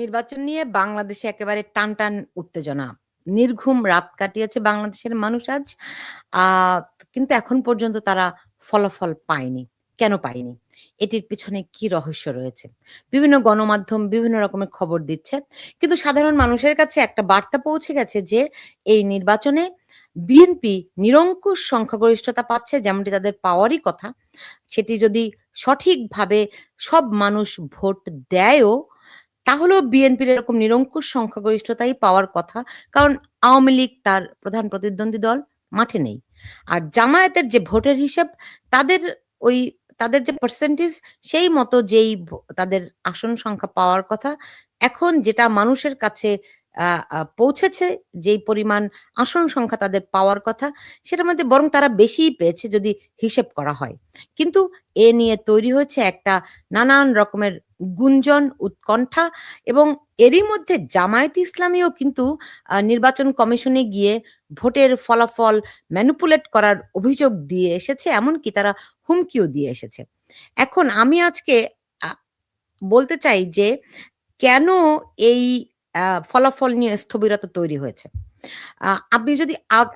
নির্বাচন নিয়ে বাংলাদেশে একেবারে টান টান উত্তেজনা। নির্ঘুম রাত কাটিয়েছে বাংলাদেশের মানুষ আজ। কিন্তু এখন পর্যন্ত তারা ফলাফল পায়নি। কেন পায়নি? এটির পিছনে কি রহস্য রয়েছে? বিভিন্ন গণমাধ্যম বিভিন্ন রকমের খবর দিচ্ছে। কিন্তু সাধারণ মানুষের কাছে একটা বার্তা পৌঁছে গেছে যে, এই নির্বাচনে বিএনপি নিরঙ্কুশ সংখ্যাগরিষ্ঠতা পাচ্ছে, যেমনটি তাদের পাওয়ারই কথা। সেটি যদি সঠিকভাবে সব মানুষ ভোট দেয়ও তাহলেও বিএনপির এরকম নিরঙ্কুশ সংখ্যাগরিষ্ঠতাই পাওয়ার কথা, কারণ আওয়ামী লীগ তার প্রধান প্রতিদ্বন্দ্বী দল মাঠে নেই। আর জামায়াতের যে ভোটের হিসাব, তাদের ওই, তাদের যে পার্সেন্টেজ সেই মতো যেই তাদের আসন সংখ্যা পাওয়ার কথা, এখন যেটা মানুষের কাছে পৌঁছেছে, যেই পরিমাণ আসন সংখ্যা তাদের পাওয়ার কথা, সেটার মধ্যে বরং তারা বেশিই পেয়েছে যদি হিসেব করা হয়। কিন্তু এ নিয়ে তৈরি হয়েছে একটা নানান রকমের গুঞ্জন, উৎকণ্ঠা এবং এরই মধ্যে জামায়াত ইসলামীও কিন্তু নির্বাচন কমিশনে গিয়ে ভোটের ফলাফল ম্যানুপুলেট করার অভিযোগ দিয়ে এসেছে, এমনকি তারা হুমকিও দিয়ে এসেছে। এখন আমি আজকে বলতে চাই যে কেন এই ফলাফল নিয়ে স্থবিরতা তৈরি হয়েছে? আপনি যদি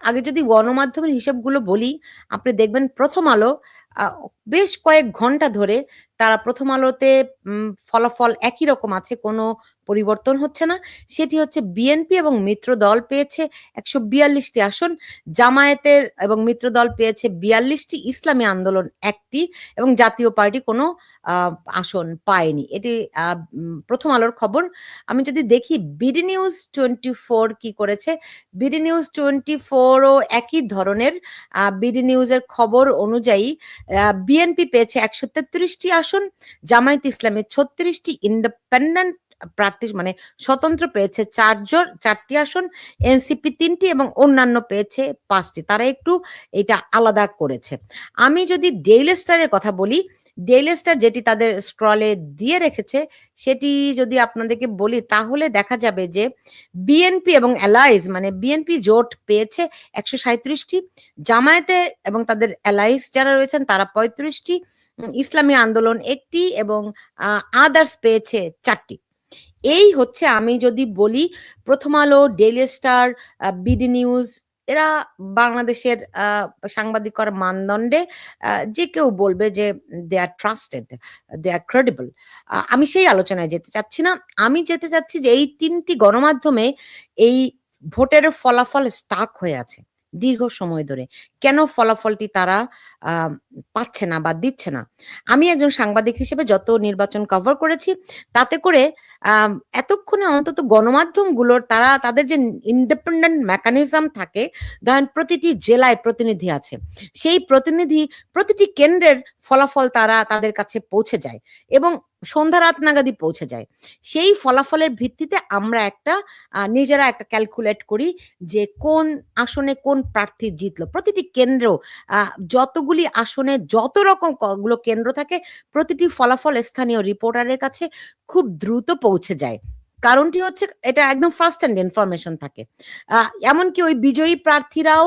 আগে যদি গণমাধ্যমের হিসাবগুলো বলি, আপনি দেখবেন প্রথম আলো বেশ কয়েক ঘণ্টা ধরে তারা প্রথম আলোতে ফলাফল একই রকম আছে কোনো পরিবর্তন হচ্ছে না। সেটি হচ্ছে বিএনপি এবং মিত্র দল পেয়েছে একশো বিয়াল্লিশটি আসন। জামায়াতের এবং মিত্র দল পেয়েছে বিয়াল্লিশটি ইসলামী আন্দোলন একটি এবং জাতীয় পার্টি কোনো আসন পায়নি। এটি প্রথম আলোর খবর। আমি যদি দেখি বিডি নিউজ টোয়েন্টি ফোর কি করেছে? বিডি নিউজ টোয়েন্টি ফোরও একই ধরনের বিডি নিউজের খবর অনুযায়ী বিএনপি পেয়েছে একশো তেত্রিশটি আসন, জামায়াত ইসলামের ছত্রিশটি, ইন্ডিপেন্ডেন্ট প্রার্থী মানে স্বতন্ত্র পেয়েছে চারজন চারটি আসন, এনসিপি তিনটি এবং অন্যান্য পেয়েছে পাঁচটি। তারা একটু এটা আলাদা করেছে। আমি যদি ডেইলি স্টারের কথা বলি, ডেইলি স্টার যেটি তাদের স্ক্রলে দিয়ে রেখেছে, সেটি যদি আপনাদেরকে বলি, তাহলে দেখা যাবে যে বিএনপি এবং অ্যালাইজ মানে বিএনপি জোট পেয়েছে একশো সাঁত্রিশটি জামায়াতে এবং তাদের অ্যালাইজ যারা রয়েছেন, তারা পঁয়ত্রিশটি। ইসলামী আন্দোলন একটি এবং আদার্স পেয়েছে চারটি। এই হচ্ছে আমি যদি বলি প্রথম Alo daily star BD news এরা বাংলাদেশের সাংবাদিকর মানদণ্ডে যে কেউ বলবে যে দে আর ট্রাস্টেড দে আর ক্রেডিবল আমি সেই আলোচনায় যেতে চাচ্ছি না। আমি যেতে চাচ্ছি যে এই তিনটি গণমাধ্যমে এই ভোটের ফলাফল স্টাক হয়ে আছে। দীর্ঘ সময় ধরে। কেন ফলাফলটি তারা পাচ্ছে না বা দিচ্ছে না? আমি একজন সাংবাদিক হিসেবে যত নির্বাচন কভার করেছি, তাতে করে এতক্ষণে অন্তত গণমাধ্যমগুলোর তারা তাদের যে ইন্ডিপেন্ডেন্ট মেকানিজম থাকে, ধরেন প্রতিটি জেলায় প্রতিনিধি আছে, সেই প্রতিনিধি, প্রতিটি কেন্দ্রের ফলাফল তারা তাদের কাছে পৌঁছে যায়। এবং সন্ধ্যা রাত নাগাদি পৌঁছে যায়। সেই ফলাফলের ভিত্তিতে আমরা একটা নিজেরা একটা ক্যালকুলেট করি যে কোন আসনে কোন প্রার্থী জিতলো। প্রতিটি কেন্দ্র যতগুলি আসনে যত রকম কেন্দ্র থাকে, প্রতিটি ফলাফল স্থানীয় রিপোর্টারের কাছে খুব দ্রুত পৌঁছে যায়। কারণটি হচ্ছে এটা একদম ফার্স্ট হ্যান্ড ইনফরমেশন থাকে। এমনকি ওই বিজয়ী প্রার্থীরাও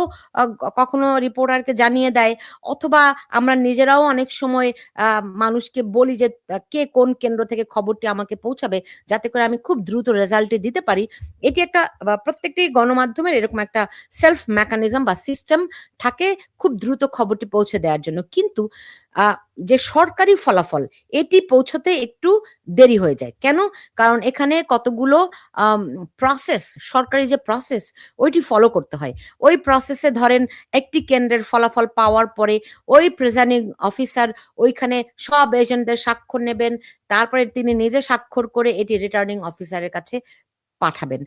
কখনো রিপোর্টারকে জানিয়ে দেয়, অথবা আমরা নিজেরাও অনেক সময় মানুষকে বলি যে কে কোন কেন্দ্র থেকে খবরটি আমাকে পৌঁছাবে, যাতে করে আমি খুব দ্রুত রেজাল্টটি দিতে পারি। এটি একটা প্রত্যেকটি গণমাধ্যমের এরকম একটা সেলফ মেকানিজম বা সিস্টেম থাকে খুব দ্রুত খবরটি পৌঁছে দেওয়ার জন্য। কিন্তু যে সরকারি ফলাফল, এটি পৌঁছতে একটু দেরি হয়ে যায়। কেন? কারণ এখানে কতগুলো প্রসেস সরকারি যে প্রসেস ওইটি ফলো করতে হয়। ওই প্রসেসে ধরেন একটি কেন্দ্রের ফলাফল পাওয়ার পরে ওই প্রেজাইডিং অফিসার ওইখানে সব এজেন্টদের স্বাক্ষর নেবেন, তারপরে তিনি নিজে স্বাক্ষর করে এটি রিটার্নিং অফিসারের কাছে পাঠাবেন।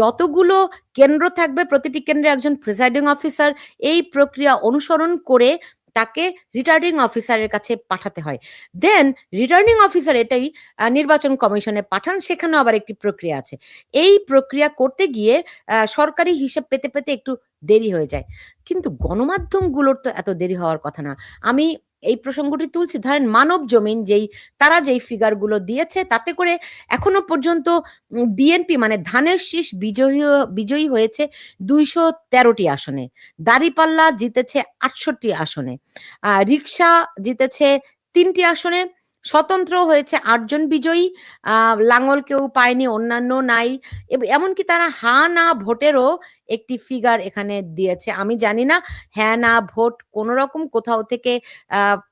যতগুলো কেন্দ্র থাকবে, প্রতিটি কেন্দ্রে একজন প্রিসাইডিং অফিসার এই প্রক্রিয়া অনুসরণ করে তাকে রিটার্নিং অফিসারের কাছে পাঠাতে হয়। দেন রিটার্নিং অফিসার এটাই নির্বাচন কমিশনে পাঠান, সেখানেও আবার একটি প্রক্রিয়া আছে। এই প্রক্রিয়া করতে গিয়ে সরকারি হিসেব পেতে পেতে একটু দেরি হয়ে যায়। কিন্তু গণমাধ্যমগুলোর তো এত দেরি হওয়ার কথা না। আমি এই প্রসঙ্গটি তুলছি। ধরেন মানব জমিন যেই, তারা যেই ফিগারগুলো দিয়েছে, তাতে করে এখনও পর্যন্ত বিএনপি মানে ধানের শীষ বিজয়ী বিজয়ী হয়েছে দুইশো তেরোটি আসনে। দাঁড়িপাল্লা জিতেছে আটষট্টি আসনে। রিক্সা জিতেছে তিনটি আসনে। স্বতন্ত্র হয়েছে আটজন বিজয়ী। লাঙ্গল কেউ পায়নি, অন্যান্য নাই। এমনকি তারা হা, না ভোটেরও একটি ফিগার এখানে দিয়েছে। আমি জানি না হ্যাঁ, না ভোট কোন রকম কোথাও থেকে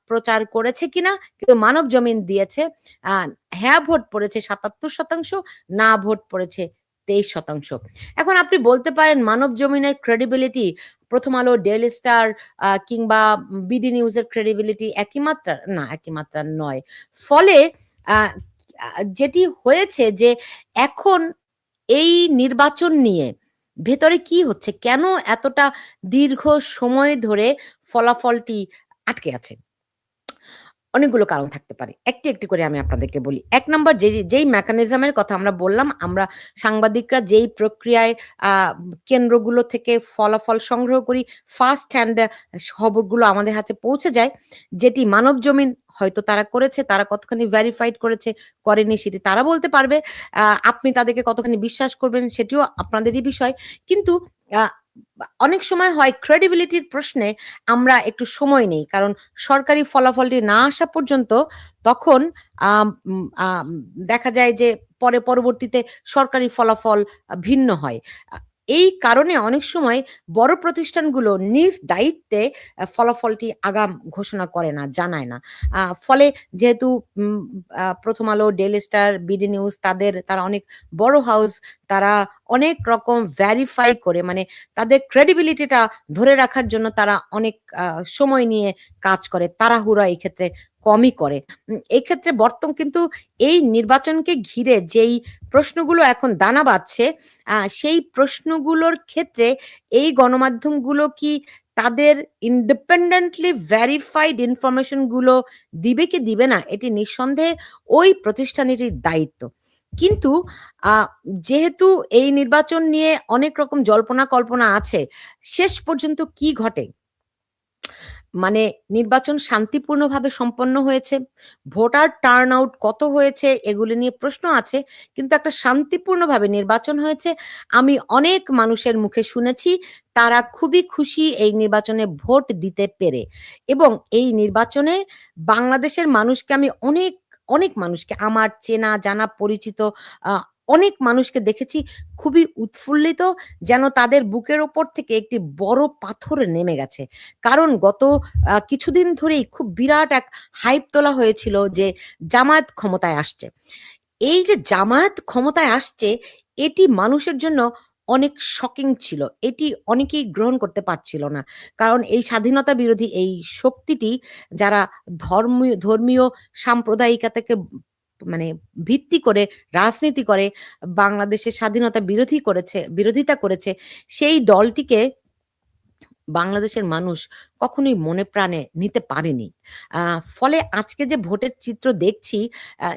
প্রচার করেছে কিনা? কিন্তু মানবজমিন দিয়েছে। আ হ্যাঁ ভোট পড়েছে ৭৭% না ভোট পড়েছে ২৩%। এখন আপনি বলতে পারেন মানবজমিনের credibility Prothom Alo, daily star কিংবা বিডি নিউজের ক্রেডিবিলিটি একই মাত্রার? না, একই মাত্রার নয়। ফলে যেটি হয়েছে যে এখন এই নির্বাচন নিয়ে ভেতরে কি হচ্ছে? কেন এতটা দীর্ঘ সময় ধরে ফলাফলটি আটকে আছে? অনেকগুলো কারণ থাকতে পারে। একটি, একটি করে আমি আপনাদেরকে বলি। এক নম্বর যে যেই মেকানিজমের কথা আমরা বললাম, আমরা সাংবাদিকরা যেই প্রক্রিয়ায় কেন্দ্রগুলো থেকে ফলাফল সংগ্রহ করি, ফার্স্ট হ্যান্ড খবরগুলো আমাদের হাতে পৌঁছে যায়, যেটি মানবজমিন হয়তো তারা করেছে, তারা কতখানি ভেরিফাইড করেছে, করেনি সেটি তারা বলতে পারবে। আপনি তাদেরকে কতখানি বিশ্বাস করবেন সেটিও আপনাদেরই বিষয়। কিন্তু অনেক সময় হয় ক্রেডিবিলিটির প্রশ্নে আমরা একটু সময় নেই। কারণ সরকারি ফলাফলটি না আসা পর্যন্ত তখন দেখা যায় যে পরে পরবর্তীতে সরকারি ফলাফল ভিন্ন হয়। এই কারণে অনেক সময় বড় প্রতিষ্ঠানগুলো নিজ দায়িত্বে ফলাফলটি আগাম ঘোষণা করে না, জানায় না। ফলে যেহেতু প্রথম Alo, daily star, BD news তাদের তারা অনেক বড় হাউস, তারা অনেক রকম ভেরিফাই করে মানে তাদের ক্রেডিবিলিটিটা ধরে রাখার জন্য তারা অনেক সময় নিয়ে কাজ করে। তাড়াহুড়া এক্ষেত্রে কমই করে। এক্ষেত্রে বর্তমান কিন্তু এই নির্বাচনকে ঘিরে যেই প্রশ্নগুলো এখন দানা বাঁধছে, সেই প্রশ্নগুলোর ক্ষেত্রে এই গণমাধ্যমগুলো কি তাদের ইন্ডিপেন্ডেন্টলি ভেরিফাইড ইনফরমেশনগুলো দিবে কি দিবে না? এটি নিঃসন্দেহে ওই প্রতিষ্ঠানেরই দায়িত্ব। কিন্তু যেহেতু এই নির্বাচন নিয়ে অনেক রকম জল্পনা কল্পনা আছে, শেষ পর্যন্ত কি ঘটে? মানে নির্বাচন শান্তিপূর্ণভাবে সম্পন্ন হয়েছে। ভোটার টার্ন আউট কত হয়েছে এগুলি নিয়ে প্রশ্ন আছে। কিন্তু একটা শান্তিপূর্ণভাবে নির্বাচন হয়েছে। আমি অনেক মানুষের মুখে শুনেছি তারা খুবই খুশি এই নির্বাচনে ভোট দিতে পেরে। এবং এই নির্বাচনে বাংলাদেশের মানুষকে আমি অনেক, অনেক মানুষকে আমার চেনা জানা পরিচিত অনেক মানুষকে দেখেছি খুবই উৎফুল্লিত যেন তাদের বুকের ওপর থেকে একটি বড় পাথর নেমে গেছে। কারণ গত কিছুদিন ধরেই খুব বিরাট এক হাইপ তোলা হয়েছিল যে জামায়াত ক্ষমতায় আসছে। এই যে জামায়াত ক্ষমতায় আসছে, এটি মানুষের জন্য অনেক শকিং ছিল। এটি অনেকেই গ্রহণ করতে পারছিল না। কারণ এই স্বাধীনতা বিরোধী এই শক্তিটি যারা ধর্মীয় ধর্মীয় সাম্প্রদায়িকতাকে মানে ভিত্তি করে রাজনীতি করে বাংলাদেশের স্বাধীনতা বিরোধী করেছে বিরোধিতা করেছে সেই দলটিকে বাংলাদেশের মানুষ কখনোই মনে প্রাণে নিতে পারেনি। ফলে আজকে যে ভোটের চিত্র দেখছি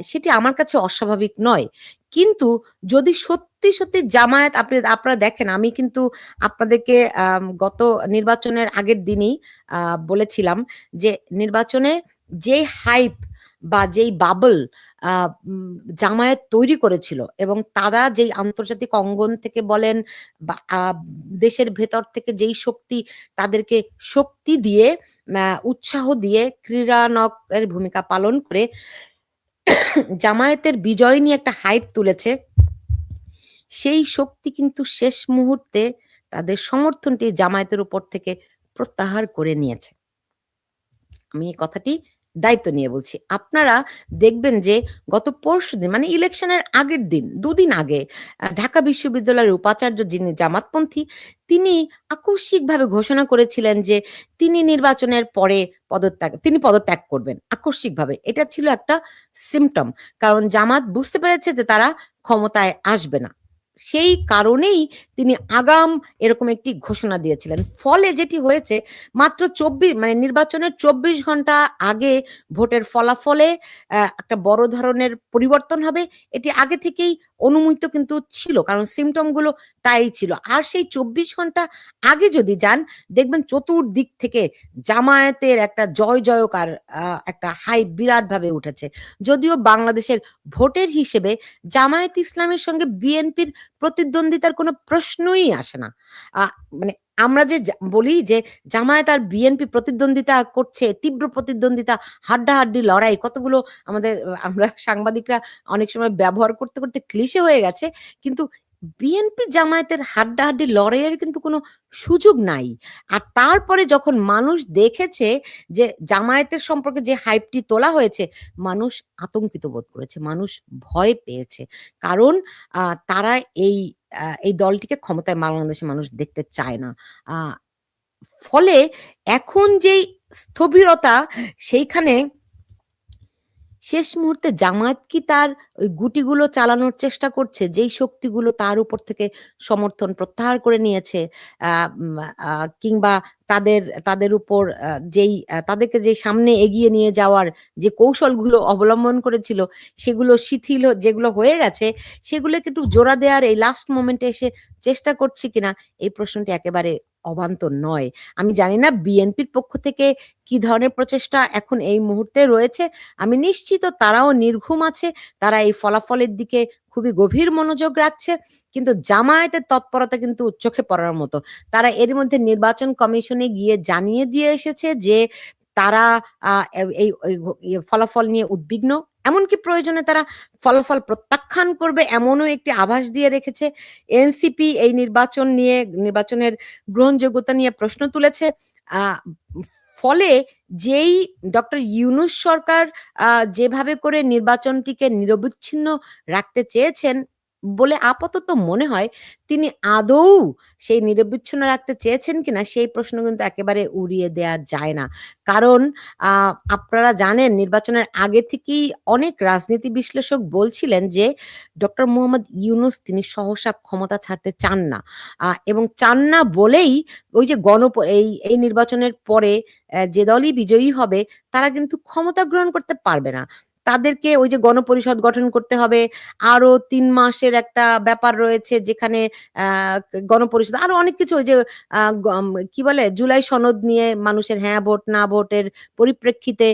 সেটি আমার কাছে অস্বাভাবিক নয়। কিন্তু যদি সত্যি, সত্যি জামায়াত আপনি আপনারা দেখেন আমি কিন্তু আপনাদেরকে গত নির্বাচনের আগের দিনই বলেছিলাম যে নির্বাচনে যে হাইপ বা যেই বাবল জামায়াত তৈরি করেছিল এবং তারা যেই আন্তর্জাতিক অঙ্গন থেকে বলেন বা দেশের ভেতর থেকে যেই শক্তি তাদেরকে শক্তি দিয়ে উৎসাহ দিয়ে ক্রীড়ানক এর ভূমিকা পালন করে, জামায়াতের বিজয় নিয়ে একটা হাইপ তুলেছে। সেই শক্তি কিন্তু শেষ মুহূর্তে তাদের সমর্থনটি জামায়াতের উপর থেকে প্রত্যাহার করে নিয়েছে। আমি এই কথাটি দায়িত্ব নিয়ে বলছি। আপনারা দেখবেন যে গত পরশু দিন মানে ইলেকশনের আগের দিন, দুদিন আগে ঢাকা বিশ্ববিদ্যালয়ের উপাচার্য যিনি জামাতপন্থী তিনি আকস্মিকভাবে ঘোষণা করেছিলেন যে তিনি নির্বাচনের পরে পদত্যাগ তিনি পদত্যাগ করবেন আকস্মিকভাবে। এটা ছিল একটা সিম্পটম। কারণ জামাত বুঝতে পেরেছে যে তারা ক্ষমতায় আসবে না। সেই কারণেই তিনি আগাম এরকম একটি ঘোষণা দিয়েছিলেন। ফলে যেটি হয়েছে, মাত্র চব্বিশ মানে নির্বাচনের ২৪ ঘণ্টা আগে ভোটের ফলাফলে একটা বড় ধরনের পরিবর্তন হবে। এটি আগে থেকেই অনুমিত কিন্তু ছিল। কারণ সিম্পটমগুলো তাই ছিল। আর সেই ২৪ ঘণ্টা আগে যদি যান, দেখবেন চতুর্দিক থেকে জামায়াতের একটা জয় জয়কার একটা হাইপ বিরাটভাবে উঠেছে। যদিও বাংলাদেশের ভোটের হিসেবে জামায়াত ইসলামের সঙ্গে বিএনপির প্রতিদ্বন্দ্বিতার কোনো প্রশ্নই আসে না। মানে আমরা যে বলি যে জামায়াত আর বিএনপি প্রতিদ্বন্দ্বিতা করছে, তীব্র প্রতিদ্বন্দ্বিতা, হাড্ডাহাড্ডি লড়াই কতগুলো আমাদের আমরা সাংবাদিকরা অনেক সময় ব্যবহার করতে, করতে ক্লিশে হয়ে গেছে। কিন্তু বিএনপি জামায়াতের হাড্ডাহাড্ডি লড়াইয়ের কিন্তু কোনো সুযোগ নাই। আর তারপরে যখন মানুষ দেখেছে যে জামায়াতের সম্পর্কে যে হাইপটি তোলা হয়েছে, মানুষ আতঙ্কিত বোধ করেছে। মানুষ ভয় পেয়েছে। কারণ তারা এই এই দলটিকে ক্ষমতায় বাংলাদেশের মানুষ দেখতে চায় না। ফলে এখন যেই স্থবিরতা সেইখানে শেষ মুহূর্তে জামায়াত কি তার ওই গুটিগুলো চালানোর চেষ্টা করছে? যেই শক্তিগুলো তার উপর থেকে সমর্থন প্রত্যাহার করে নিয়েছে কিংবা তাদের তাদের উপর যেই তাদেরকে যে সামনে এগিয়ে নিয়ে যাওয়ার যে কৌশলগুলো অবলম্বন করেছিল, সেগুলো শিথিল যেগুলো হয়ে গেছে, সেগুলোকে একটু জোড়া দেওয়ার এই লাস্ট মোমেন্টে এসে চেষ্টা করছে কিনা? এই প্রশ্নটি একেবারে অবান্তর নয়। আমি জানি না বিএনপির পক্ষ থেকে কি ধরনের প্রচেষ্টা এখন এই মুহূর্তে রয়েছে। আমি নিশ্চিত তারাও নির্ঘুম আছে। তারা এই ফলাফলের দিকে খুবই গভীর মনোযোগ রাখছে। কিন্তু জামায়াতের তৎপরতা কিন্তু চোখে পড়ার মতো। তারা এরই মধ্যে নির্বাচন কমিশনে গিয়ে জানিয়ে দিয়ে এসেছে যে তারা এই ফলাফল নিয়ে উদ্বিগ্ন। এমনকি প্রয়োজনে তারা ফলাফল প্রত্যাখ্যান করবে এমনও একটি আভাস দিয়ে রেখেছে। এনসিপি এই নির্বাচন নিয়ে, নির্বাচনের গ্রহণযোগ্যতা নিয়ে প্রশ্ন তুলেছে। ফলে যেই ডক্টর ইউনুস সরকার যেভাবে করে নির্বাচনটিকে নিরবিচ্ছিন্ন রাখতে চেয়েছেন বলে আপাতত মনে হয়, তিনি আদৌ সেই নিরবিচ্ছিন্ন রাখতে চেয়েছেন কিনা সেই প্রশ্ন কিন্তু একেবারে উড়িয়ে দেয়া যায় না। কারণ আপনারা জানেন নির্বাচনের আগে থেকেই অনেক রাজনীতি বিশ্লেষক বলছিলেন যে ডক্টর মোহাম্মদ ইউনুস তিনি সহসা ক্ষমতা ছাড়তে চান না। এবং চান না বলেই ওই যে গণপ এই এই নির্বাচনের পরে যে দলই বিজয়ী হবে তারা কিন্তু ক্ষমতা গ্রহণ করতে পারবে না। তাদেরকে ওই যে গণপরিষদ গঠন করতে হবে। আরও তিন মাসের একটা ব্যাপার রয়েছে যেখানে গণপরিষদ আরও অনেক কিছু ওই যে কি বলে জুলাই সনদ নিয়ে মানুষের হ্যাঁ ভোট, না ভোটের পরিপ্রেক্ষিতে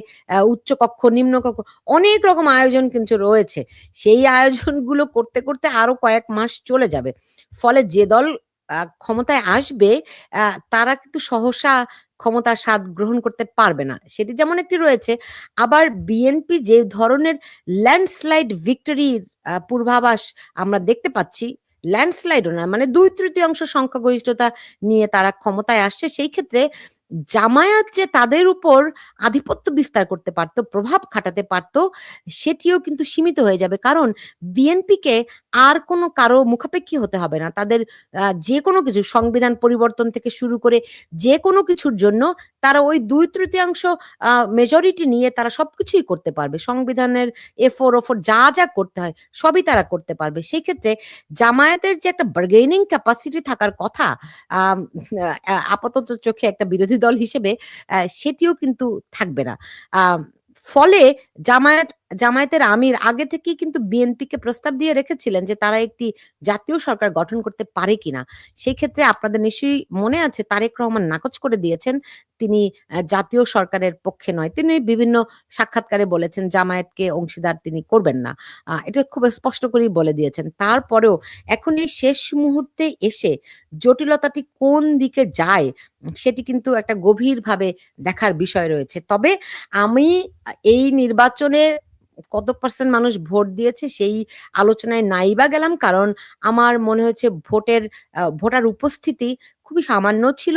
উচ্চ কক্ষ, নিম্ন কক্ষ অনেক রকম আয়োজন কিন্তু রয়েছে। সেই আয়োজনগুলো করতে, করতে আরও কয়েক মাস চলে যাবে। ফলে যে দল ক্ষমতায় আসবে তারা কিন্তু সহসা ক্ষমতার স্বাদ গ্রহণ করতে পারবে না। সেটি যেমন একটি রয়েছে। আবার বিএনপি যে ধরনের ল্যান্ডস্লাইড ভিক্টরির পূর্বাভাস আমরা দেখতে পাচ্ছি, ল্যান্ডস্লাইডও না মানে ২/৩ সংখ্যাগরিষ্ঠতা নিয়ে তারা ক্ষমতায় আসছে। সেই ক্ষেত্রে জামায়াত যে তাদের উপর আধিপত্য বিস্তার করতে পারত, প্রভাব খাটাতে পারত, সেটিও কিন্তু সীমিত হয়ে যাবে। কারণ বিএনপিকে আর কোনো কারও মুখাপেক্ষী হতে হবে না। তাদের যে কোনো কিছু সংবিধান পরিবর্তন থেকে শুরু করে যেকোনো কিছুর জন্য তারা ওই ২/৩ আ মেজরিটি নিয়ে তারা সবকিছুই করতে পারবে। সংবিধানের এ-ফোর, ও-ফোর যা, যা করতে হয় সবই তারা করতে পারবে। সেক্ষেত্রে জামায়াতের যে একটা বার্গেনিং ক্যাপাসিটি থাকার কথা আপাতত চোখে একটা বিরোধী দল হিসেবে সেটিও কিন্তু থাকবে না। ফলে জামায়াত জামায়াতের আমির আগে থেকেই কিন্তু বিএনপিকে প্রস্তাব দিয়ে রেখেছিলেন যে তারা একটি জাতীয় সরকার গঠন করতে পারে কিনা। সেক্ষেত্রে আপনাদের নিশ্চয়ই মনে আছে, তারেক রহমান নাকচ করে দিয়েছেন। তিনি জাতীয় সরকারের পক্ষে নয়। তিনি বিভিন্ন সাক্ষাৎকারে বলেছেন, জামায়াতকে অংশীদার তিনি করবেন না। এটা খুব স্পষ্ট করেই বলে দিয়েছেন। তারপরেও এখন এই শেষ মুহূর্তে এসে জটিলতাটি কোন দিকে যায়, সেটি কিন্তু একটা গভীরভাবে দেখার বিষয় রয়েছে। তবে আমি এই নির্বাচনে কত পার্সেন্ট মানুষ ভোট দিয়েছে সেই আলোচনায় নাই বা গেলাম। কারণ আমার মনে হয়েছে ভোটের ভোটার উপস্থিতি খুবই সামান্য ছিল।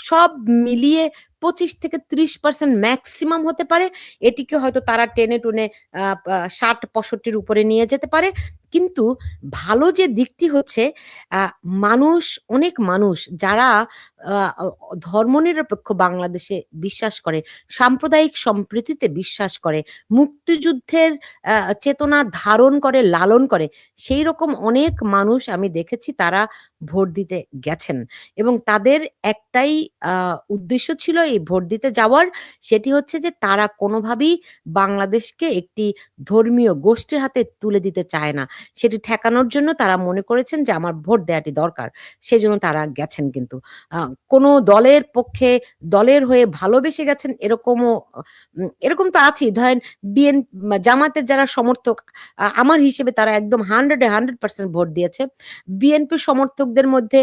সব মিলিয়ে ২৫-৩০% ম্যাক্সিমাম হতে পারে। এটিকে হয়তো তারা টেনে-টুনে ষাট পঁয়ষট্টির উপরে নিয়ে যেতে পারে। কিন্তু ভালো যে দিকটি হচ্ছে মানুষ, অনেক মানুষ যারা ধর্মনিরপেক্ষ বাংলাদেশে বিশ্বাস করে, সাম্প্রদায়িক সম্প্রীতিতে বিশ্বাস করে, মুক্তিযুদ্ধের চেতনা ধারণ করে, লালন করে, সেই রকম অনেক মানুষ আমি দেখেছি তারা ভোট দিতে গেছেন। এবং তাদের একটাই উদ্দেশ্য ছিল এই ভোট দিতে যাওয়ার। সেটি হচ্ছে যে তারা কোনোভাবেই বাংলাদেশকে একটি ধর্মীয় গোষ্ঠীর হাতে তুলে দিতে চায় না। সেটি ঠেকানোর জন্য তারা মনে করেছেন যে আমার ভোট দেওয়াটি দরকার। সেজন্য তারা গেছেন কিন্তু। কোনো দলের পক্ষে দলের হয়ে ভালোবেসে গেছেন এরকমও এরকম তো আছেই। ধরেন বিএন জামাতের যারা সমর্থক আমার হিসেবে তারা একদম 100 এ 100% ভোট দিয়েছে। বিএনপির সমর্থকদের মধ্যে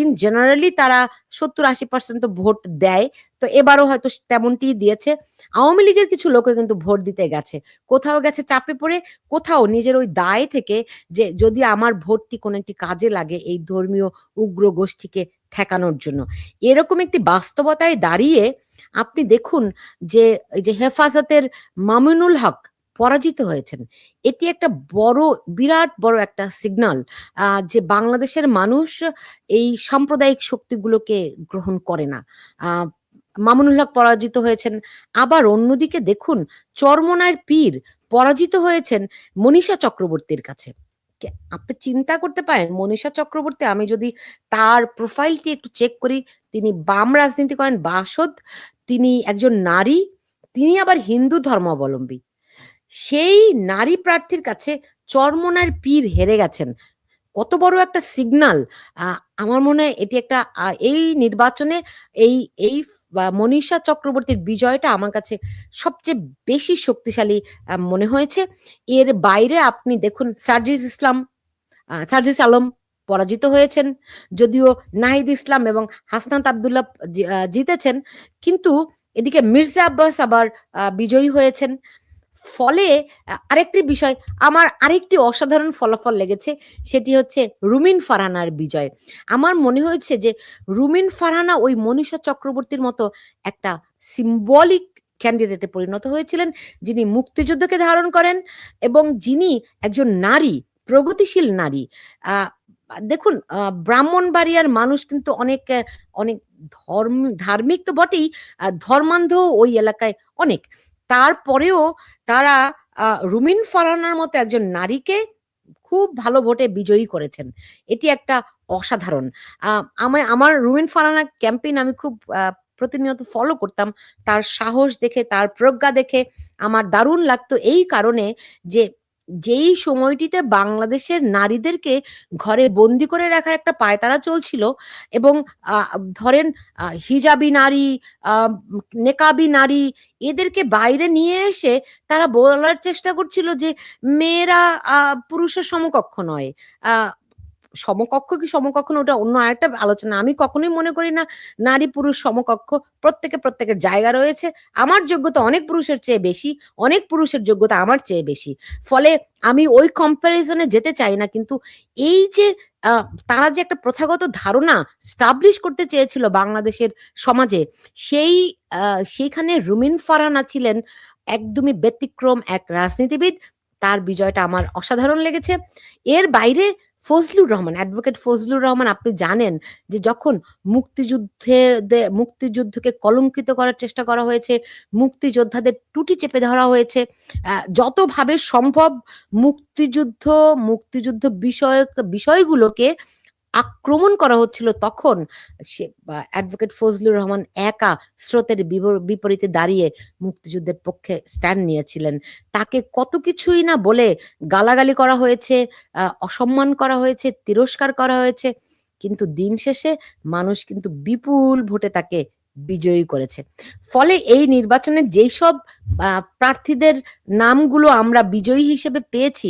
ইন জেনারেলি তারা ৭০-৮০% তো ভোট দেয়। তো এবারও হয়তো স তেমনটিই দিয়েছে। আওয়ামী লীগের কিছু লোকে কিন্তু ভোট দিতে গেছে। কোথাও গেছে চাপে পড়ে, কোথাও নিজের ওই দায় থেকে যে যদি আমার ভোটটি কোনো একটি কাজে লাগে এই ধর্মীয় উগ্র গোষ্ঠীকে ঠেকানোর জন্য। এরকম একটি বাস্তবতায় দাঁড়িয়ে আপনি দেখুন যে যে হেফাজতের মামুনুল হক পরাজিত হয়েছেন। এটি একটা বড়, বিরাট বড় একটা সিগনাল যে বাংলাদেশের মানুষ এই সাম্প্রদায়িক শক্তিগুলোকে গ্রহণ করে না। মামুনুল হক পরাজিত হয়েছেন। আবার অন্যদিকে দেখুন চরমোনাইর পীর পরাজিত হয়েছেন মনীষা চক্রবর্তীর কাছে। আপনি চিন্তা করতে পারেন মনীষা চক্রবর্তী আমি যদি তার প্রোফাইলটি একটু চেক করি, তিনি বাম রাজনীতি করেন বাসদ। তিনি একজন নারী, তিনি আবার হিন্দু ধর্মাবলম্বী। সেই নারী প্রার্থীর কাছে চরমোনাইর পীর হেরে গেছেন। কত বড় একটা সিগনাল। আমার মনে হয় এটি একটা এই নির্বাচনে এই এই আ মনীষা চক্রবর্তীর বিজয়টা আমার কাছে সবচেয়ে বেশি শক্তিশালী মনে হয়েছে। এর বাইরে আপনি দেখুন সার্জিস ইসলাম, সার্জিস আলম পরাজিত হয়েছেন। যদিও নাহিদ ইসলাম এবং হাসনাত আবদুল্লাহ জিতেছেন। কিন্তু এদিকে মির্জা আব্বাস আবার বিজয়ী হয়েছেন। ফলে আরেকটি বিষয় আমার আরেকটি অসাধারণ ফলাফল লেগেছে সেটি হচ্ছে রুমিন ফারহানার বিজয়। আমার মনে হয়েছে যে রুমিন ফারহানা ওই মনীষা চক্রবর্তীর মতো একটা সিম্বলিক ক্যান্ডিডেটে পরিণত হয়েছিলেন যিনি মুক্তিযুদ্ধকে ধারণ করেন এবং যিনি একজন নারী, প্রগতিশীল নারী। দেখুন ব্রাহ্মণবাড়িয়ার মানুষ কিন্তু অনেক অনেক ধর্ম ধার্মিক তো বটেই, ধর্মান্ধ ওই এলাকায় অনেক। তারপরেও তারা রুমিন ফারানার মতো একজন নারীকে খুব ভালো ভোটে বিজয়ী করেছেন। এটি একটা অসাধারণ। আমার আমার রুমিন ফারানা ক্যাম্পেইন আমি খুব প্রতিনিয়ত ফলো করতাম। তার সাহস দেখে, তার প্রজ্ঞা দেখে আমার দারুণ লাগতো এই কারণে যে যেই সময়টিতে বাংলাদেশের নারীদেরকে ঘরে বন্দি করে রাখার একটা পায়তারা চলছিল এবং ধরেন হিজাবি নারী, নেকাবি নারী এদেরকে বাইরে নিয়ে এসে তারা বলার চেষ্টা করছিল যে মেয়েরা পুরুষের সমকক্ষ নয়। সমকক্ষ কি সমকক্ষ না, ওটা অন্য আরেকটা আলোচনা। আমি কখনোই মনে করি না নারী পুরুষ সমকক্ষ। প্রত্যেকে প্রত্যেকের জায়গা রয়েছে। আমার যোগ্যতা অনেক পুরুষের চেয়ে বেশি। অনেক পুরুষের যোগ্যতা আমার চেয়ে বেশি। ফলে আমি ওই কম্প্যারিজন যেতে চাই না। কিন্তু এই যে তারা যে একটা প্রথাগত ধারণা স্টাবলিশ করতে চেয়েছিল বাংলাদেশের সমাজে, সেই সেইখানে রুমিন ফারহানা ছিলেন একদমই ব্যতিক্রম এক রাজনীতিবিদ। তার বিজয়টা আমার অসাধারণ লেগেছে। এর বাইরে ফজলুর রহমান, অ্যাডভোকেট ফজলুর রহমান আপনি জানেন যে যখন মুক্তিযুদ্ধের মুক্তিযুদ্ধকে কলঙ্কিত করার চেষ্টা করা হয়েছে, মুক্তিযোদ্ধাদের টুটি চেপে ধরা হয়েছে। যতভাবে সম্ভব মুক্তিযুদ্ধ, মুক্তিযুদ্ধ বিষয়ক বিষয়গুলোকে আক্রমণ করা হচ্ছিল তখন সে অ্যাডভোকেট ফজলুর রহমান একা স্রোতের বিপরীতে দাঁড়িয়ে মুক্তিযুদ্ধের পক্ষে স্ট্যান্ড নিয়েছিলেন। তাকে কত কিছুই না বলে গালাগালি করা হয়েছে, অসম্মান করা হয়েছে, তিরস্কার করা হয়েছে। কিন্তু দিন শেষে মানুষ কিন্তু বিপুল ভোটে তাকে বিজয়ী করেছে। ফলে এই নির্বাচনে যেইসব আ প্রার্থীদের নামগুলো আমরা বিজয়ী হিসেবে পেয়েছি,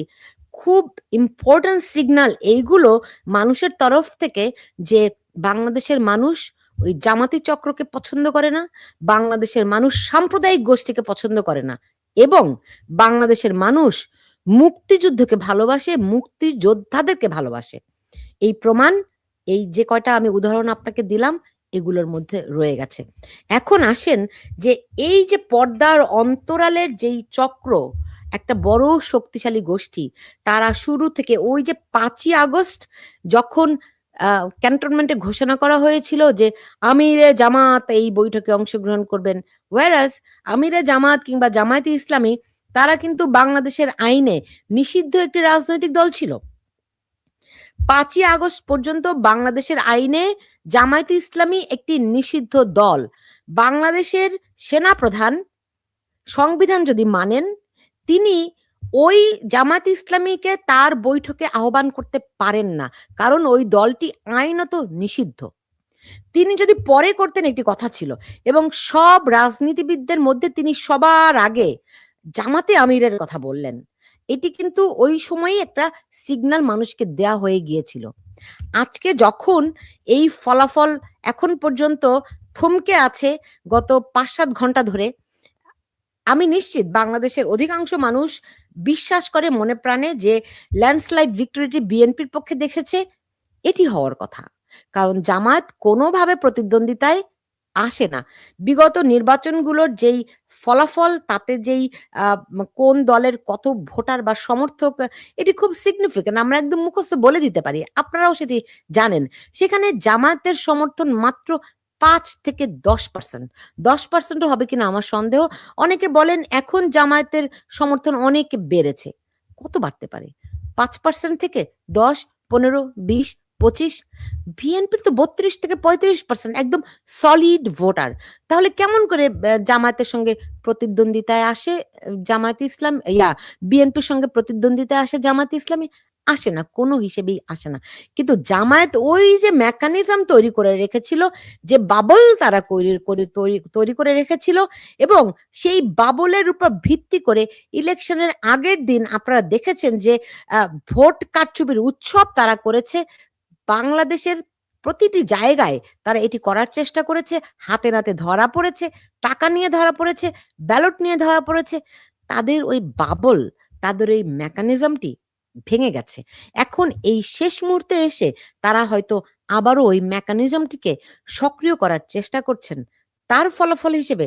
খুব ইম্পোর্টেন্ট সিগনাল এইগুলো মানুষের তরফ থেকে যে বাংলাদেশের মানুষ ওই জামাতি চক্রকে পছন্দ করে না। বাংলাদেশের মানুষ সাম্প্রদায়িক গোষ্ঠীকে পছন্দ করে না। এবং বাংলাদেশের মানুষ মুক্তিযুদ্ধকে ভালোবাসে, মুক্তিযোদ্ধাদেরকে ভালোবাসে। এই প্রমাণ এই যে কয়টা আমি উদাহরণ আপনাকে দিলাম এগুলোর মধ্যে রয়ে গেছে। এখন আসেন যে এই যে পর্দার অন্তরালের যেই চক্র, একটা বড় শক্তিশালী গোষ্ঠী তারা শুরু থেকে ওই যে পাঁচই আগস্ট যখন ক্যান্টনমেন্টে ঘোষণা করা হয়েছিল যে আমিরে জামাত এই বৈঠকে অংশগ্রহণ করবেন। whereas আমিরে জামাত কিংবা জামায়াতে ইসলামী তারা কিন্তু বাংলাদেশের আইনে নিষিদ্ধ একটি রাজনৈতিক দল ছিল। পাঁচই আগস্ট পর্যন্ত বাংলাদেশের আইনে জামায়াতে ইসলামী একটি নিষিদ্ধ দল। বাংলাদেশের সেনাপ্রধান সংবিধান যদি মানেন, তিনি ওই জামায়াতে ইসলামীকে তার বৈঠকে আহ্বান করতে পারেন না। কারণ ওই দলটি আইনত নিষিদ্ধ। তিনি যদি পরে করতেন একটি কথা ছিল এবং সব রাজনীতিবিদদের মধ্যে তিনি সবার আগে জামাতে আমিরের কথা বললেন এটি কিন্তু ওই সময়ই একটা সিগন্যাল মানুষকে দেয়া হয়ে গিয়েছিল আজকে যখন এই ফলাফল এখন পর্যন্ত থমকে আছে, গত পাঁচ সাত ঘণ্টা ধরে আমি নিশ্চিত বাংলাদেশের অধিকাংশ মানুষ বিশ্বাস করে মনে প্রাণে যে ল্যান্ডস্লাইড ভিক্টোরিটি বিএনপির পক্ষে দেখেছে, এটি হওয়ার কথা। কারণ জামায়াত কোনোভাবে প্রতিদ্বন্দ্বিতায় আসে না। বিগত নির্বাচনগুলোর যেই ফলাফল, তাতে যেই কোন দলের কত ভোটার বা সমর্থক, এটি খুব সিগনিফিকেন্ট আমরা একদম মুখস্থ বলে দিতে পারি। আপনারাও সেটি জানেন। সেখানে জামায়াতের সমর্থন মাত্র পাঁচ থেকে দশ পার্সেন্ট দশ পার্সেন্টও হবে কিনা আমার সন্দেহ। অনেকে বলেন এখন জামায়াতের সমর্থন অনেক বেড়েছে। কত বাড়তে পারে? পাঁচ পার্সেন্ট থেকে দশ, পনেরো, বিশ, পঁচিশ? বিএনপির তো বত্রিশ থেকে পঁয়ত্রিশ পার্সেন্ট একদম সলিড ভোটার তাহলে কেমন করে জামায়াতের সঙ্গে প্রতিদ্বন্দ্বিতায় আসে জামায়াত ইসলাম? ইয়া, বিএনপির সঙ্গে প্রতিদ্বন্দ্বিতায় আসে জামায়াত ইসলামী? আসে না, কোনো হিসেবেই আসে না। কিন্তু জামায়াত ওই যে মেকানিজম তৈরি করে রেখেছিল, যে বাবল তারা তৈরি করে তৈরি তৈরি করে রেখেছিল এবং সেই বাবলের উপর ভিত্তি করে ইলেকশনের আগের দিন আপনারা দেখেছেন যে ভোট কারচুপির উৎসব তারা করেছে। বাংলাদেশের প্রতিটি জায়গায় তারা এটি করার চেষ্টা করেছে। হাতে নাতে ধরা পড়েছে, টাকা নিয়ে ধরা পড়েছে ব্যালট নিয়ে ধরা পড়েছে। তাদের ওই বাবল তাদের ওই মেকানিজমটি ভেঙে গেছে। এখন এই শেষ মুহূর্তে এসে তারা হয়তো আবারও ওই মেকানিজমটিকে সক্রিয় করার চেষ্টা করছেন। তার ফলাফল হিসেবে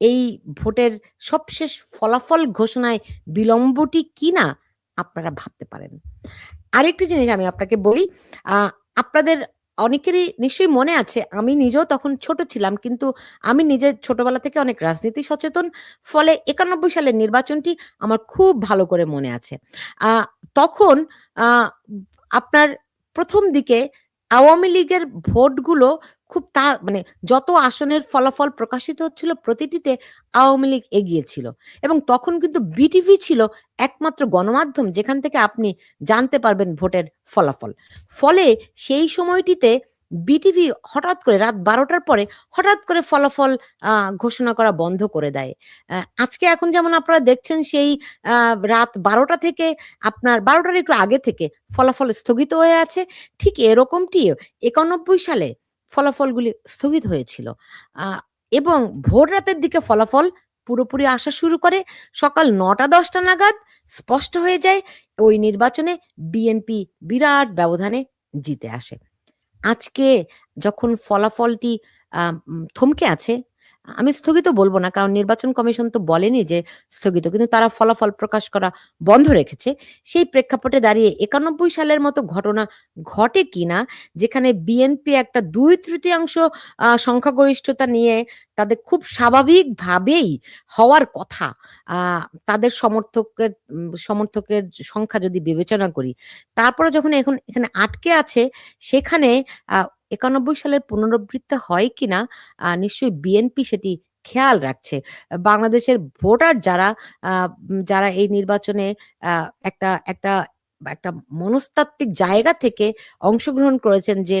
এই ভোটের সবশেষ ফলাফল ঘোষণায় বিলম্বটি কি না আপনারা ভাবতে পারেন। আরেকটি জিনিস আমি আপনাকে বলি আপনাদের অনেকেরই নিশ্চয়ই মনে আছে, আমি নিজেও তখন ছোট ছিলাম, কিন্তু আমি নিজে ছোটবেলা থেকে অনেক রাজনীতি সচেতন, ফলে একানব্বই সালের নির্বাচনটি আমার খুব ভালো করে মনে আছে। তখন আপনার প্রথম দিকে আওয়ামী লীগের ভোটগুলো খুব তা মানে যত আসনের ফলাফল প্রকাশিত হচ্ছিল প্রতিটিতে আওয়ামী লীগ এগিয়েছিল এবং তখন কিন্তু বিটিভি ছিল একমাত্র গণমাধ্যম যেখান থেকে আপনি জানতে পারবেন ভোটের ফলাফল। ফলে সেই সময়টিতে বিটিভি হঠাৎ করে রাত বারোটার পরে হঠাৎ করে ফলাফল ঘোষণা করা বন্ধ করে দেয়। আজকে এখন যেমন আপনারা দেখছেন সেই রাত বারোটা থেকে আপনার, বারোটার একটু আগে থেকে ফলাফল স্থগিত হয়ে আছে। ঠিক এরকমটি একানব্বই সালে ফলাফলগুলি স্থগিত হয়েছিল। এবং ভোর রাতের দিকে ফলাফল পুরোপুরি আসা শুরু করে। সকাল নটা দশটা নাগাদ স্পষ্ট হয়ে যায়, ওই নির্বাচনে বিএনপি বিরাট ব্যবধানে জিতে আসে। আজকে যখন ফলাফলটি থমকে আছে আমি স্থগিত বলব না, কারণ নির্বাচন কমিশন তো বলেনি যে স্থগিত, কিন্তু তারা ফলাফল প্রকাশ করা বন্ধ রেখেছে। সেই প্রেক্ষাপটে দাঁড়িয়ে একানব্বই সালের মতো ঘটনা ঘটে কিনা, যেখানে বিএনপি একটা দুই তৃতীয়াংশ সংখ্যাগরিষ্ঠতা নিয়ে তাদের খুব স্বাভাবিকভাবেই হওয়ার কথা তাদের সমর্থকের সমর্থকের সংখ্যা যদি বিবেচনা করি, তারপরে যখন এখন এখানে আটকে আছে, সেখানে একানব্বই সালের পুনরাবৃত্তি হয় কিনা নিশ্চয়ই বিএনপি সেটি খেয়াল রাখছে। বাংলাদেশের ভোটার যারা যারা এই নির্বাচনে একটা একটা একটা মনস্তাত্ত্বিক জায়গা থেকে অংশগ্রহণ করেছেন যে,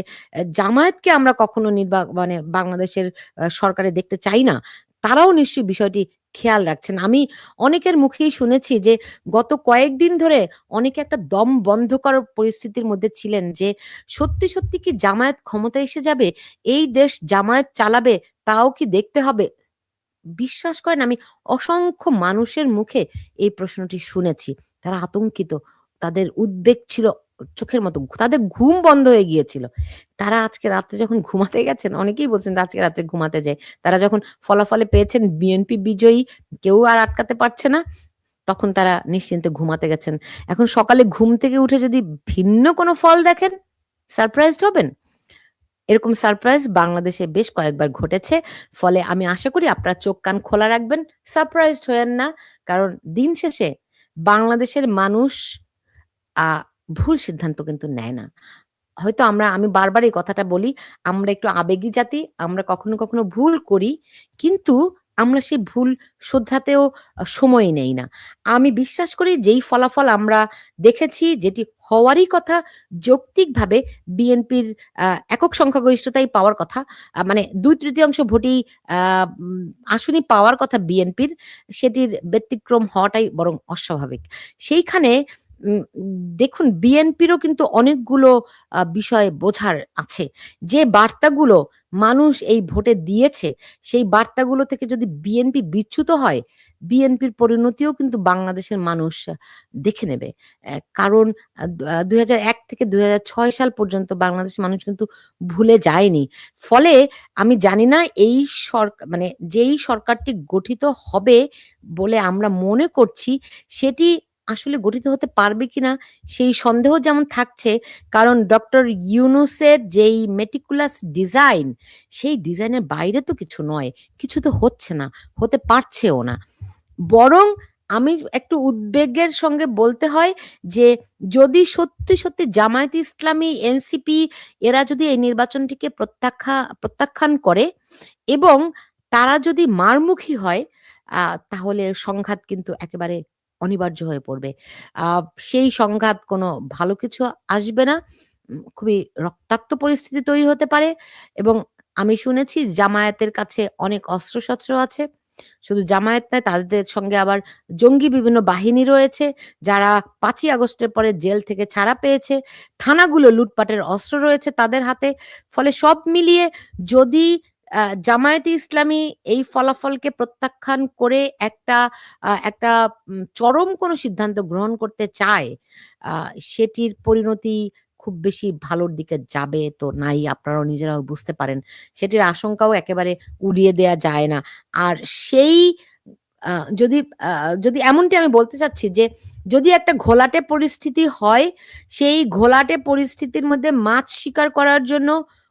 জামায়াতকে আমরা কখনো নির্বা মানে বাংলাদেশের সরকারে দেখতে চাই না, তারাও নিশ্চয়ই বিষয়টি খেয়াল রাখছেন। আমি অনেকের মুখেই শুনেছি যে, গত কয়েকদিন ধরে অনেকে একটা দম বন্ধ করার পরিস্থিতির মধ্যে ছিলেন যে, সত্যি সত্যি কি জামায়াত ক্ষমতা এসে যাবে? এই দেশ জামায়াত চালাবে, তাও কি দেখতে হবে? বিশ্বাস করেন, আমি অসংখ্য মানুষের মুখে এই প্রশ্নটি শুনেছি। তারা আতঙ্কিত, তাদের উদ্বেগ ছিল চোখের মতো তাদের ঘুম বন্ধ হয়ে গিয়েছিল। তারা আজকে রাতে যখন ঘুমাতে গেছেন, অনেকেই বলছেন আজকে রাতে ঘুমাতে যায় তারা যখন ফলাফলে পেয়েছেন বিএনপি বিজয়ী, কেউ আর আটকাতে পারছে না, তখন তারা নিশ্চিন্তে ঘুমাতে গেছেন। এখন সকালে ঘুম থেকে উঠে যদি ভিন্ন কোনো ফল দেখেন সারপ্রাইজড হবেন। এরকম সারপ্রাইজ বাংলাদেশে বেশ কয়েকবার ঘটেছে। ফলে আমি আশা করি আপনারা চোখ কান খোলা রাখবেন সারপ্রাইজড হয়েন না। কারণ দিন শেষে বাংলাদেশের মানুষ ভুল সিদ্ধান্ত কিন্তু নেয় না হয়তো আমরা আমি বারবার এই কথাটা বলি আমরা একটু আবেগী জাতি আমরা কখনো কখনো ভুল করি কিন্তু আমরা সেই ভুল শোধরাতেও সময় নেই না আমি বিশ্বাস করি যেই ফলাফল আমরা দেখেছি যেটি হওয়ারই কথা যৌক্তিকভাবে বিএনপির একক সংখ্যাগরিষ্ঠতাই পাওয়ার কথা। মানে ২/৩ ভোটেই আ আসনই পাওয়ার কথা বিএনপির, সেটির ব্যতিক্রম হওয়াটাই বরং অস্বাভাবিক। সেইখানে দেখুন বিএনপিরও কিন্তু অনেকগুলো বিষয় বোঝার আছে। যে বার্তাগুলো মানুষ এই ভোটে দিয়েছে, সেই বার্তাগুলো থেকে যদি বিএনপি বিচ্যুত হয়, বিএনপির পরিণতিও কিন্তু বাংলাদেশের মানুষ দেখে নেবে। কারণ আ দু আ ২০০১ থেকে ২০০৬ সাল পর্যন্ত বাংলাদেশের মানুষ কিন্তু ভুলে যায়নি। ফলে আমি জানি না এই সরকার মানে যেই সরকারটি গঠিত হবে বলে আমরা মনে করছি, সেটি আসলে গঠিত হতে পারবে কিনা সেই সন্দেহ যেমন থাকছে। কারণ ডক্টর ইউনুসের যেই meticulous ডিজাইন, সেই ডিজাইনের বাইরে তো কিছু নয়। কিছু তো হচ্ছে না, হতে পারছেও না। বরং আমি একটু উদ্বেগের সঙ্গে বলতে হয় যে যদি সত্যি, সত্যি জামায়াতে ইসলামী, এনসিপি এরা যদি এই নির্বাচনটিকে প্রত্যাখ্যা প্রত্যাখ্যান করে এবং তারা যদি মারমুখী হয় তাহলে সংঘাত কিন্তু একেবারে অনিবার্য হয়ে পড়বে। সেই সংঘাত কোনো ভালো কিছু আসবে না। খুবই রক্তাক্ত পরিস্থিতি তৈরি হতে পারে এবং আমি শুনেছি জামায়াতের কাছে অনেক অস্ত্রশস্ত্র আছে। শুধু জামায়াত নয় তাদের সঙ্গে আবার জঙ্গি বিভিন্ন বাহিনী রয়েছে, যারা পাঁচই আগস্টের পরে জেল থেকে ছাড়া পেয়েছে। থানাগুলো লুটপাটের অস্ত্র রয়েছে তাদের হাতে। ফলে সব মিলিয়ে যদি জামায়াতে ইসলামী এই ফলাফলকে প্রত্যাখ্যান করে একটা একটা চরম কোনো সিদ্ধান্ত গ্রহণ করতে চায়, সেটির পরিণতি খুব বেশি ভালোর দিকে যাবে তো নাই। আপনারাও নিজেরাও বুঝতে পারেন। সেটির আশঙ্কাও একেবারে উড়িয়ে দেয়া যায় না। আর সেই যদি যদি এমনটি আমি বলতে চাচ্ছি যে, যদি একটা ঘোলাটে পরিস্থিতি হয়, সেই ঘোলাটে পরিস্থিতির মধ্যে মাছ শিকার করার জন্য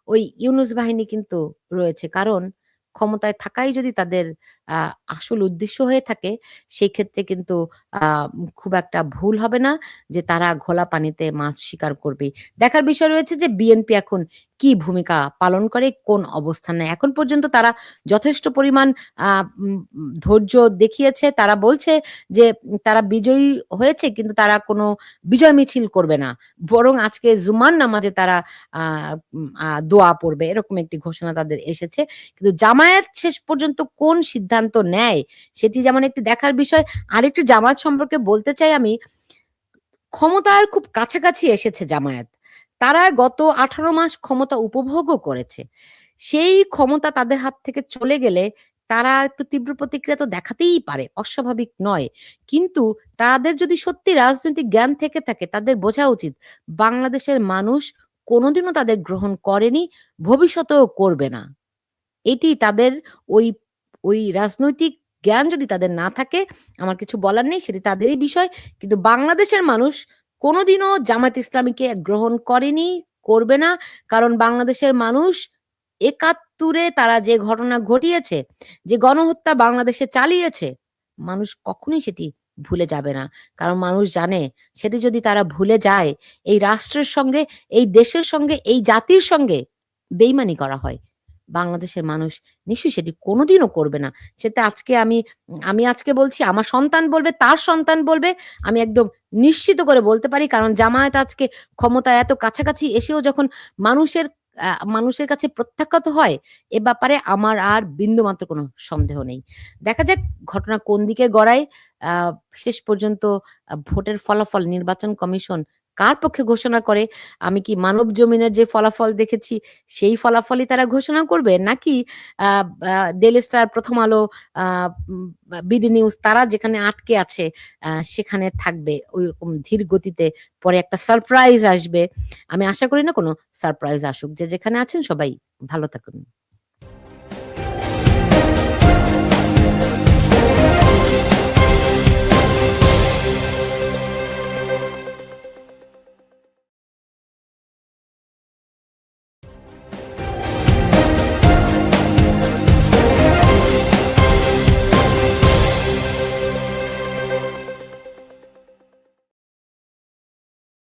ওই ইউনুস বাহিনী কিন্তু রয়েছে। কারণ ক্ষমতায় থাকাই যদি তাদের আসল উদ্দেশ্য হয়ে থাকে, সেই ক্ষেত্রে কিন্তু খুব একটা ভুল হবে না যে তারা ঘোলা পানিতে মাছ শিকার করবে। দেখার বিষয় রয়েছে যে বিএনপি এখন কি ভূমিকা পালন করে, কোন অবস্থানে। এখন পর্যন্ত তারা যথেষ্ট পরিমাণ ধৈর্য দেখিয়েছে। তারা বলছে যে তারা বিজয়ী হয়েছে কিন্তু তারা কোনো বিজয় মিছিল করবে না। বরং আজকে জুমান নামাজে তারা দোয়া পড়বে। এরকম একটি ঘোষণা তাদের এসেছে। কিন্তু জামায়াত শেষ পর্যন্ত কোন সিদ্ধান্ত নেয়, সেটি যেমন একটি দেখার বিষয়। আরেকটু জামায়াত সম্পর্কে বলতে চাই আমি, ক্ষমতার খুব কাছাকাছি এসেছে জামায়াত। তারা গত ১৮ মাস ক্ষমতা উপভোগও করেছে। সেই ক্ষমতা তাদের হাত থেকে চলে গেলে তারা একটু তীব্র প্রতিক্রিয়া তো দেখাতেই পারে, অস্বাভাবিক নয়। কিন্তু তাদের যদি সত্যি রাজনৈতিক জ্ঞান থেকে থাকে, তাদের বোঝা উচিত বাংলাদেশের মানুষ কোনোদিনও তাদের গ্রহণ করেনি, ভবিষ্যতেও করবে না। এটি তাদের ওই ওই রাজনৈতিক জ্ঞান যদি তাদের না থাকে, আমার কিছু বলার নেই, সেটি তাদেরই বিষয়। কিন্তু বাংলাদেশের মানুষ কোনোদিনও জামায়াত ইসলামীকে গ্রহণ করেনি, করবে না। কারণ বাংলাদেশের মানুষ একাত্তরে তারা যে ঘটনা ঘটিয়েছে, যে গণহত্যা বাংলাদেশে চালিয়েছে, মানুষ কখনই সেটি ভুলে যাবে না। কারণ মানুষ জানে সেটি যদি তারা ভুলে যায়, এই রাষ্ট্রের সঙ্গে, এই দেশের সঙ্গে, এই জাতির সঙ্গে বেইমানি করা হয়। বাংলাদেশের মানুষ নিশ্চয়ই সেটি কোনোদিনও করবে না। সেটা আজকে আমি আমি আজকে বলছি, আমার সন্তান বলবে, তার সন্তান বলবে। আমি একদম নিশ্চিত করে বলতে পারি। কারণ জামায়াত আজকে ক্ষমতায় এত কাছাকাছি এসেও যখন মানুষের মানুষের কাছে প্রত্যাখ্যাত হয়, এ ব্যাপারে আমার আর বিন্দুমাত্র কোনো সন্দেহ নেই। দেখা যাক ঘটনা কোন দিকে গড়ায়। শেষ পর্যন্ত ভোটের ফলাফল নির্বাচন কমিশন কার পক্ষে ঘোষণা করে? আমি কি মানব জমিনের যে ফলাফল দেখেছি, সেই ফলাফলই তারা ঘোষণা করবে? নাকি ডেইলি স্টার, প্রথম আলো, বিডি নিউজ তারা যেখানে আটকে আছে, সেখানে থাকবে ওইরকম ধীর গতিতে পরে একটা সারপ্রাইজ আসবে। আমি আশা করি না কোনো সারপ্রাইজ আসুক। যে যেখানে আছেন সবাই ভালো থাকুন।